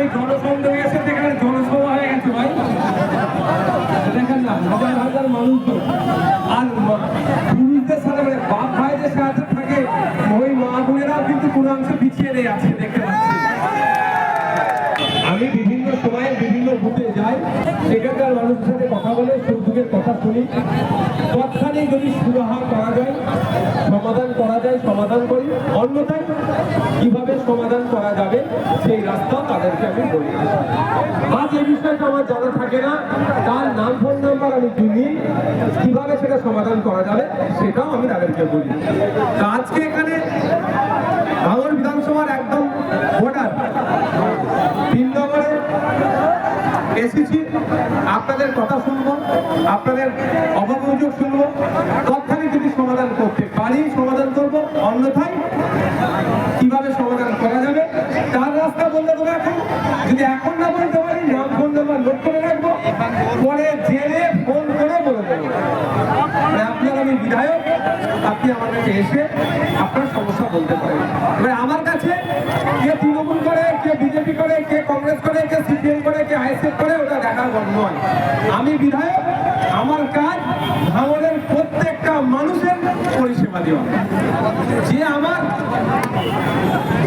আমি জনসংযোগে এসে দেখলাম জনসভা হয়ে গেছে ভাই। দেখেন না, হাজার হাজার মানুষজন আর পুরুষদের সাথে মানে বাপ ভাইদের সাথে থাকে, ওই মা বোনেরাও কিন্তু কোনো অংশে পিছিয়ে নেই আছে, দেখতে পাচ্ছি। আমি বিভিন্ন সময়ে বিভিন্ন বুথে যাই সেখানকার মানুষের সাথে কথা বলে সুখ দুঃখের কথা শুনি। তৎক্ষণিক যদি সুরাহা করা যায়, সমাধান করা যায়, সমাধান করি। অন্যথায় কীভাবে সমাধান করা যাবে সেই রাস্তা তাদেরকে আমি বলি। আজ এই বিষয়টা আমার জানা থাকে না। তার নাম, ফোন নাম্বার আমি দিই কীভাবে সেটা সমাধান করা যাবে সেটাও আমি তাদেরকে বলি। আজকে এখানে ভাঙর বিধানসভার একদম ভোটার তিন নম্বরে এসেছি। আপনাদের কথা শুনব, আপনাদের অভাব শুনব। যদি সমাধান করতে পারি, সমাধান করব অন্যথায় কীভাবে সমাধান করা যাবে? তার রাস্তা বলতে দেবো এখন। যদি এখন না বলতে পারি নাম ফোন নাম্বার নোট করে রাখব। পরে জেলে ফোন করে বলে দেবো। মানে আপনার আমি বিধায়ক, আপনি আমার কাছে এসে আপনার সমস্যা বলতে পারেন। এবার আমার কাছে কে তৃণমূল করে কে আইএসএফ করে ওটা গল্প নয় আমি বিধায়ক, আমার কাজ ভাঙনের প্রত্যেকটা মানুষের পরিষেবা দেওয়া। যে আমার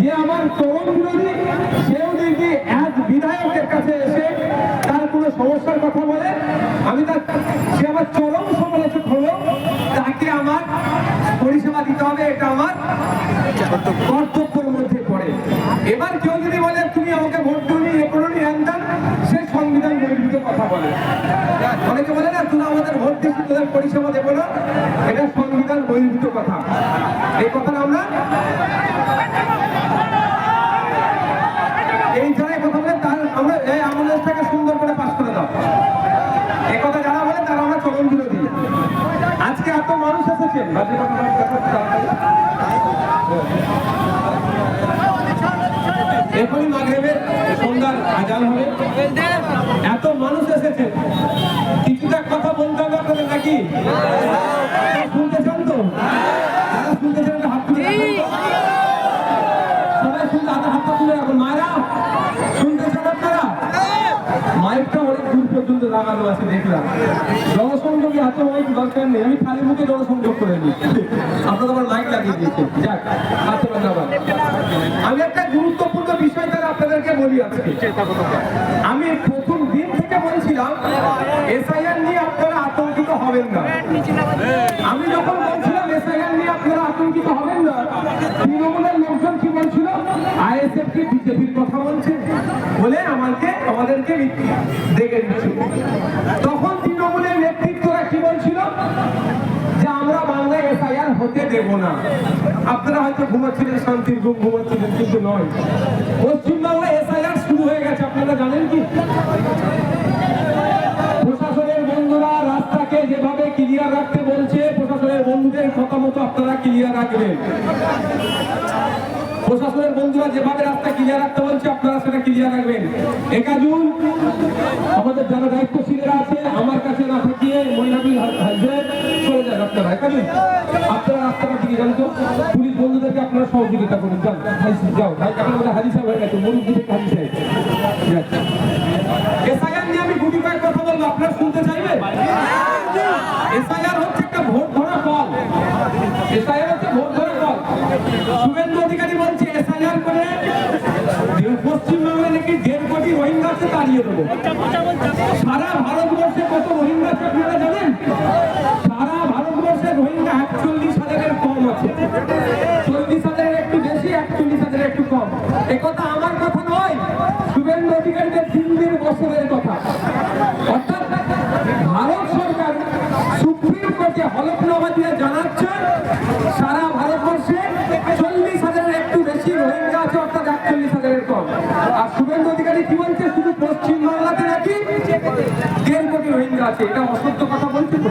যে আমার চরম বিরোধী, সেও দেখি এক বিধায়কের কাছে এসে তার কোনো সমস্যার কথা বলে। আমি তার সে আমার চরম সমালোচক হলো, তাকে আমার পরিষেবা দিতে হবে, এটা আমার কর্তব্যের মধ্যে পড়ে এবার কেউ যদি বলে তুমি আমাকে ভোট দিওনি এ করোনি হ্যান সে সংবিধান বহির্ভূত কথা বলে অনেকে বলে না তোরা আমাদের ভোট পরিষেবা দেবো না এটা সংবিধান বহির্ভূত কথা এই কথাটা আমরা এই জায়গায় কথা বলে তার আমরা এই আমলেসটাকে সুন্দর করে পাশ করে দাও এই কথা যারা বলে তারা আমরা চরম বিরোধী আজকে এত মানুষ এসেছেন এখনই মাগরেবের সন্ধ্যার আজান হবে এত মানুষ এসেছে কিছুটা কথা বলতে হবে আপনাদের নাকি শুনতে চান তো যারা শুনতে চান একটা হাত তুলে রাখুন তো। সবাই শুনতে হাতে হাতটা তুলে রাখুন মায়েরা শুনতে চান আপনারা মাইকটা অনেক দূর পর্যন্ত লাগানো আছে, দেখলাম। জনসংযোগে দরকার নেই, আমি খালি মুখে জনসংযোগ করে নিই। আমার লাগিয়ে দিয়েছেন। যাক আচ্ছা ধন্যবাদ আমি একটা গুরুত্বপূর্ণ বিষয় তারা আপনাদেরকে বলি আজকে। আমি প্রথম দিন থেকে বলছিলাম এসআইআর নিয়ে আপনারা আতঙ্কিত হবেন না আমি যখন বলছিলাম এসআইআর নিয়ে আপনারা আতঙ্কিত হবেন না তৃণমূলের লোকজন কি বলছিল, আইএসএফ কি বিজেপির কথা বলছে? বলে আমাকে, আমাদেরকে দেখে দিচ্ছে তখন তৃণমূলের নেতৃত্বরা কি বলছিল? যে আমরা বাংলায় এসআইআর হতে দেব না। আপনারা হয়তো ঘুমাচ্ছিলেন, শান্তির ঘুম ঘুমাচ্ছিলেন, কিন্তু নয়। পশ্চিমবাংলায় এসআইআর শুরু হয়ে গেছে, আপনারা জানেন কি? প্রশাসনের বন্ধুরা রাস্তাকে যেভাবে ক্লিয়ার রাখতে বলছে, প্রশাসনের বন্ধুদের কথা মতো আপনারা ক্লিয়ার রাখবেন। প্রশাসনের বন্ধুরা, যেভাবে রাস্তা ক্লিয়ার রাখতে বলছে, আপনারা সেটা ক্লিয়ার রাখবেন। একাজুন আমাদের যারা দায়িত্বশীলেরা আছে, আমার কাছে না থাকিয়ে হাজবেন্ড চলে যান আপনারা। আপনারা রাস্তাটা দিকে যান তো। পুলিশ বন্ধুদেরকে আপনারা সহযোগিতা করুন। যান যাও। আমাদের হাজি সাহেব হয়ে গেছে থেকে হাজি সাহেব। আমি গুটি কয়েক কথা বলব, আপনারা শুনতে চাইবেন এসআইআর হচ্ছে একটা ভোট ধরা ফল। এসআইআর হচ্ছে ভোট ধরা ফল। শুভেন্দু অধিকারী বলছে এসআইআর করে পশ্চিমবঙ্গে নাকি দেড় কোটি রোহিঙ্গাকে তাড়িয়ে দেবো? সারা ভারতবর্ষে কত রোহিঙ্গা আছে আপনারা জানেন? সারা ভারতবর্ষে রোহিঙ্গা একচল্লিশ হাজারের কম আছে। চল্লিশ হাজারের একটু বেশি, একচল্লিশ হাজারের একটু কম। একথা আমার কথা নয়, শুভেন্দু অধিকারীদের দিল্লির বছরের কথা অর্থাৎ ভারত সরকার সুপ্রিম কোর্টে হলফনামা দিয়ে জানাচ্ছে সারা ভারতবর্ষে চল্লিশ হাজারের একটু বেশি রোহিঙ্গা আছে অর্থাৎ একচল্লিশ হাজারের কম আর শুভেন্দু অধিকারী কি বলছে শুধু পশ্চিমবাংলাতে নাকি দেড় কোটি রোহিঙ্গা আছে, এটা অসত্য কথা বলছে তো।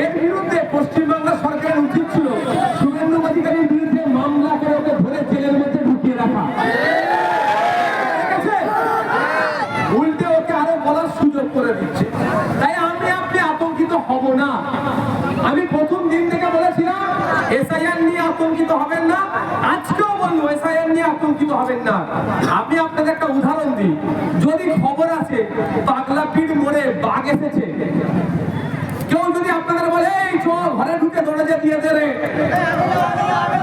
এর বিরুদ্ধে পশ্চিমবাংলা সরকারের উচিত ছিল শুভেন্দু অধিকারীর বিরুদ্ধে মামলা করে ওকে ধরে জেলের মধ্যে ঢুকিয়ে রাখা। উল্টে ওকে আরও বলার সুযোগ করে দিচ্ছে। তাই আমি আপনি আতঙ্কিত হব না। আমি প্রথম দিন থেকে বলেছিলাম, এসআইআর নিয়ে আতঙ্কিত হবেন না। আজকেও বলব এসআইআর নিয়ে আতঙ্কিত হবেন না। আমি আপনাদের একটা উদাহরণ দিই। যদি খবর আছে পাগলা পিঠ মোড়ে বাঘ এসেছে। কেউ যদি আপনাদের বলে, এই, চল, ঘরে ঢুকে দরজা দিয়ে দে রে।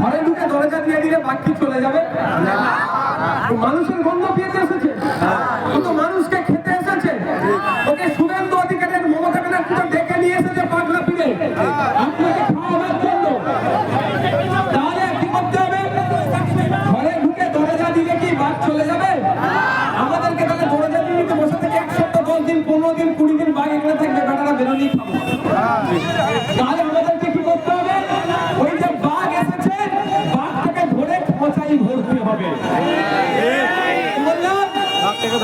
ঘরে ঢুকে দরজা দিয়ে দিলে বাকি চলে যাবে। মানুষের গন্ধ পেতে এসেছে। ও মানুষকে খেতে এসেছে। ওকে শুভেন্দু অধিকারের মমতা ব্যানার্জি ডেকে নিয়ে এসেছে পাগলা পিড়ে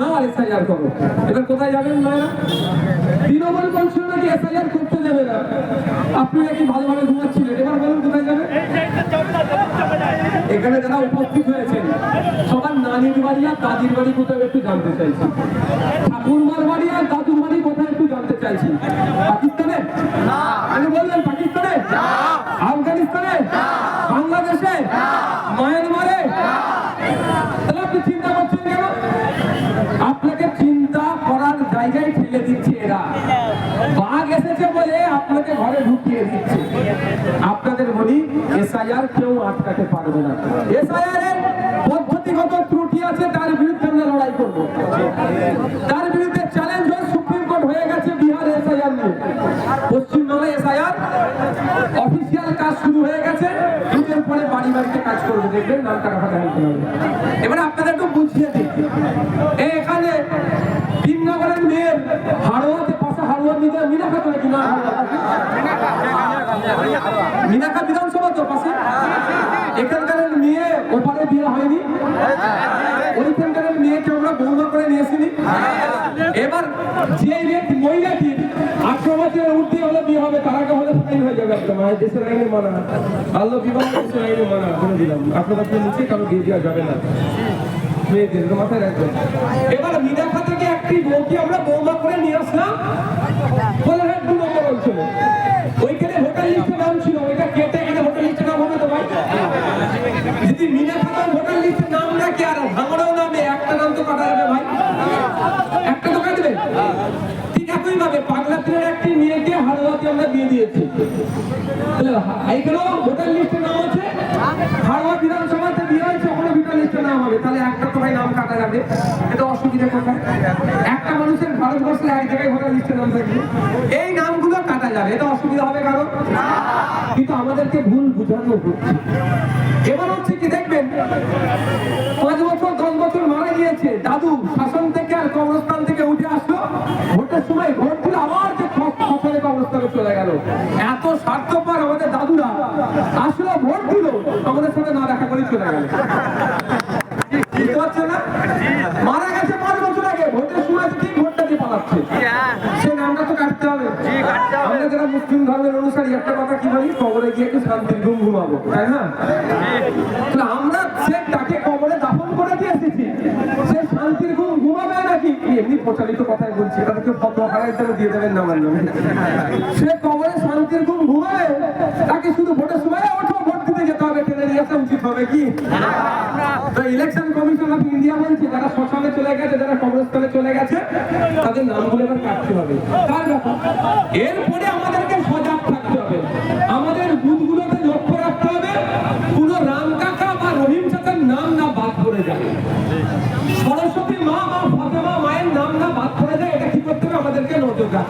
লাউক না আর এসআইআর করো এবার কোথায় যাবেন মায়েরা তৃণমূল বলছিল নাকি এসআইআর করতে দেবে না আপনি নাকি ভালোভাবে ঘুমাচ্ছিলেন? এবার বলুন কোথায় যাবে এখানে যারা উপস্থিত হয়েছেন সবার নানির বাড়ি আর দাদির বাড়ি কোথায় একটু জানতে চাইছি। ঠাকুরমার বাড়ি আর দাদুর বাড়ি কোথায় একটু জানতে চাইছি। পাকিস্তানে আমি বললেন পাকিস্তানে আফগানিস্তানে বাংলাদেশে মায়ানমারে তাহলে আপনি চিন্তা করছেন কেন আপনাকে চিন্তা করার জায়গায় ঠেলে দিচ্ছে এরা বাঘ এসেছে বলে আপনাকে ঘরে ঢুকিয়ে দিচ্ছে। আপনাদের বলি এসআইআর কেউ আটকাতে পারবে না। এসআইআর এর পদ্ধতিগত ত্রুটি আছে, তার বিরুদ্ধে আমরা লড়াই করব। তার বিরুদ্ধে চ্যালেঞ্জ হয়ে সুপ্রিম কোর্ট হয়ে গেছে বিহার এসআইআর নিয়ে। পশ্চিমবাংলায় এসআইআর অফিসিয়াল কাজ শুরু হয়ে গেছে। দুদিন পরে বাড়ি বাড়িতে কাজ করবে, দেখবেন নাম টাকা ফাটা এবারে আপনাদের একটু বুঝিয়ে দিই। এখানে ভীমনগরের মেয়ের হাড়োয়াতে মিনা মিনাখা তো নাকি না? মিনাখা বিধানসভা তো পাশে। এখানকার মেয়ে ওপারে বিয়ে হয়নি। ওইখানকার মেয়েকে আমরা বৌমা করে নিয়ে আসিনি এবার যে ব্যক্তি মহিলাটি বছরের উঠতে হলে বিয়ে হবে, তার আগে হলে ফাইন হয়ে যাবে মায়ের। দেশের আইনে মানা। বাল্য বিবাহ দেশের আইনে মানা। বলে দিলাম। আঠারো নিচে কারও বিয়ে দেওয়া যাবে না। এবার মিনাখা থেকে একটি বউকে আমরা বৌমা করে নিয়ে আসলাম? হ্যাঁ দু নম্বর অঞ্চলে ওইখানে ভোটার লিস্টে নাম ছিল, ওইটা কেটে এখানে ভোটার লিস্টে নাম হবে তো ভাই? যদি মিনাখা ভোটার লিস্টে নাম রাখে আর ভাঙড়াও নামে একটা নাম তো কাটা যাবে ভাই। একটা তো কাটবে। ঠিক একই ভাবে পাগলা পীরের একটি মেয়েকে হাড়োয়াতে আমরা দিয়ে দিয়েছি। এইখানেও ভোটার লিস্টে নাম আছে। হাড়োয়া বিধানসভাতে নাম হবে তাহলে একটা তো ভাই নাম কাটা যাবে। এটা অসুবিধা কোথায়? একটা মানুষের ভারতবর্ষে এক জায়গায় ভোটার লিস্টে নাম থাকবে। এই নামগুলো কাটা যাবে, এটা অসুবিধা হবে কারও? কিন্তু আমাদেরকে ভুল বুঝানো হচ্ছে। এবার হচ্ছে কি দেখবেন, পাঁচ বছর, দশ বছর মারা গিয়েছে, দাদু শাসন থেকে আর কবরস্থান থেকে উঠে আসলো। ভোটের সময় ভোট দিল, আবার যে ফসলে কবরস্থানে চলে গেল। এত স্বার্থপর আমাদের দাদুরা। আসলো ভোট দিল, আমাদের সাথে না দেখা করে চলে গেল বুঝতে পারছ না মারা গেছে পাঁচ বছর আগে ভোটের সময় ঠিক ভোটটা দিয়ে পালাচ্ছে সে নামটা তো কাটতে হবে আমরা যারা মুসলিম ধর্মের অনুসারী একটা কথা কি বলি কবরে গিয়ে একটু শান্তির ঘুম ঘুমাবো, তাই না? আমরা সে তাকে কবরে দাফন করে দিয়ে এসেছি। সে শান্তির ঘুম ঘুমাবে নাকি? এমনি প্রচারিত কথাই বলছি এটা তো ফটো তাহলে দিয়ে দেবেন না মানলাম সে কবরে শান্তির ঘুম ঘুমাবে, তাকে শুধু ভোটের সময় ওঠো, ভোট দিতে যেতে হবে টেনে নিয়ে আসা উচিত হবে কি? তো ইলেকশন কমিশন অফ ইন্ডিয়া বলছে, যারা শ্মশানে চলে গেছে, যারা কবরস্থানে চলে গেছে, তাদের নামগুলো এবার কাটতে হবে। এরপরে আমাদেরকে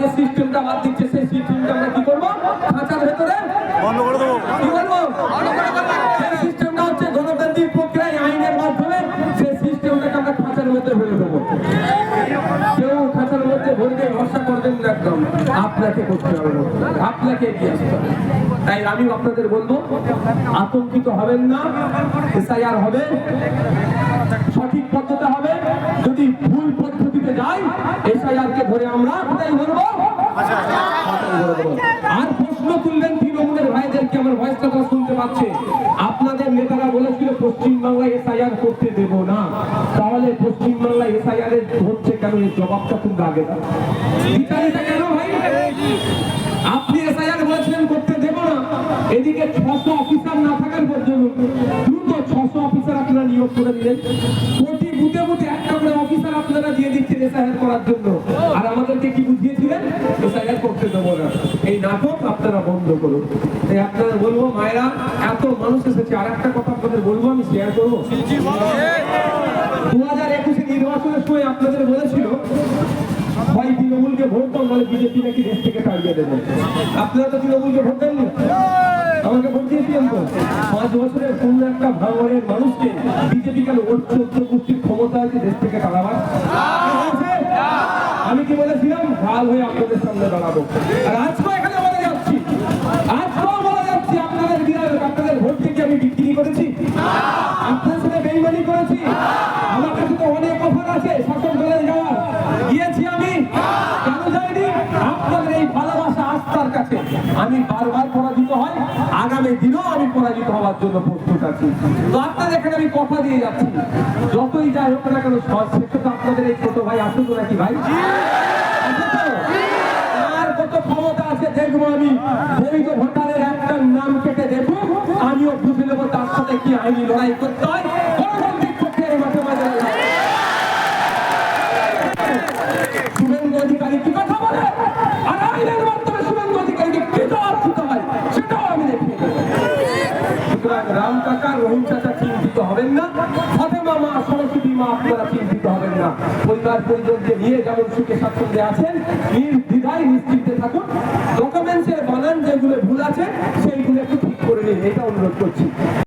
যে সিস্টেমটা বাদ দিচ্ছে সেই সিস্টেমটা আমরা কি করব? খাঁচার ভেতরে বন্ধ করে দেবো। কি করব? সেই সিস্টেমটা হচ্ছে গণতান্ত্রিক প্রক্রিয়ায় আইনের মাধ্যমে সেই সিস্টেমটাকে আমরা খাঁচার মধ্যে দেবো। কেউ খাঁচার মধ্যে ভরবে ভরসা করবেন না একদম। আপনাকে করতে হবে আপনাকে এগিয়ে আসতে হবে। তাই আমি আপনাদের বলব আতঙ্কিত হবেন না এসআইআর হবে সঠিক পদ্ধতি হবে। যদি ভুল পদ্ধতিতে যাই এসআইআর কে ধরে আমরা কোথায় ধরবো আর প্রশ্ন তুলবেন তৃণমূলের ভাইদেরকে আমার ভয়েসটা তারা শুনতে পাচ্ছে? আপনাদের নেতারা বলেছিল পশ্চিমবাংলায় এসআইআর করতে দেব না। তাহলে পশ্চিমবাংলায় এসআইআর এর হচ্ছে কেন? এই জবাবটা খুব আগে দাও। কেন ভাই? আপনি এসআইআর বলেছিলেন করতে দেব না। এদিকে ছশো অফিসার না থাকার পর্যন্ত দ্রুত ছশো অফিসার আপনারা নিয়োগ করে দিলেন। প্রতি বুথে বুথে দিয়ে দিচ্ছেন এসআইআর করার জন্য। আর আমাদেরকে কি বুঝিয়েছিলেন? এসআইআর করতে দেবো না। এই নাটক আপনারা বন্ধ করুন। তাই আপনারা বলব, মায়েরা, এত মানুষ এসেছে। আর একটা কথা আপনাদের বলব, আমি শেয়ার করব। দু হাজার একুশে নির্বাচনের সময় আপনাদের বলেছিল হয় তৃণমূলকে ভোট দাও, নাহলে বিজেপি নাকি দেশ থেকে তাড়িয়ে দেবে। আপনারা তো তৃণমূলকে ভোট দেননি? আমি কি বলেছিলাম? ঢাল হয়ে আপনাদের সামনে দাঁড়াবো। আর আজকেও এখানে বলে যাচ্ছি। আজকেও বলে যাচ্ছি, আপনাদের বিরাট আপনাদের ভোট থেকে আমি বিক্রি করেছি। আপনার সাথে বেইমানি করেছি। আমার কাছে তো অনেক অফার আছে এই ভালোবাসা আস্থার কাছে। আমি বারবার পরাজিত আগামী দিনেও আমি পরাজিত হওয়ার জন্য প্রস্তুত আছি। তো আপনাদের এখানে আমি কথা দিয়ে যাচ্ছি। যতই যাই হোক না কেন শেষে তো আপনাদের এই ছোট ভাই আসুন তো নাকি ভাই? আর কত ক্ষমতা আছে দেখব আমি। বৈধ ভোটারের একটা নাম কেটে দেখব আমিও বুঝে নেব তার সাথে কি আইনি লড়াই করতে হয়। মাঝে শুভেন্দু অধিকারী কি কথা বলে? আর আইনের মাধ্যমে শুভেন্দু অধিকারীকে কি জবাব দিতে হয় সেটাও আমি দেখিয়ে দেবো সুতরাং রাম কাকা রহিম চাচা চিন্তিত হবেন না ফাতেমা মা সরস্বতী মা আপনারা চিন্তিত হবেন না। পরিবার পরিজনকে নিয়ে যেমন সুখে স্বাচ্ছন্দ্যে আছেন নির্দ্বিধায় নিশ্চিন্তে থাকুন। ডকুমেন্টসের বানান যেগুলো ভুল আছে, সেইগুলো একটু ঠিক করে নিন। এটা অনুরোধ করছি।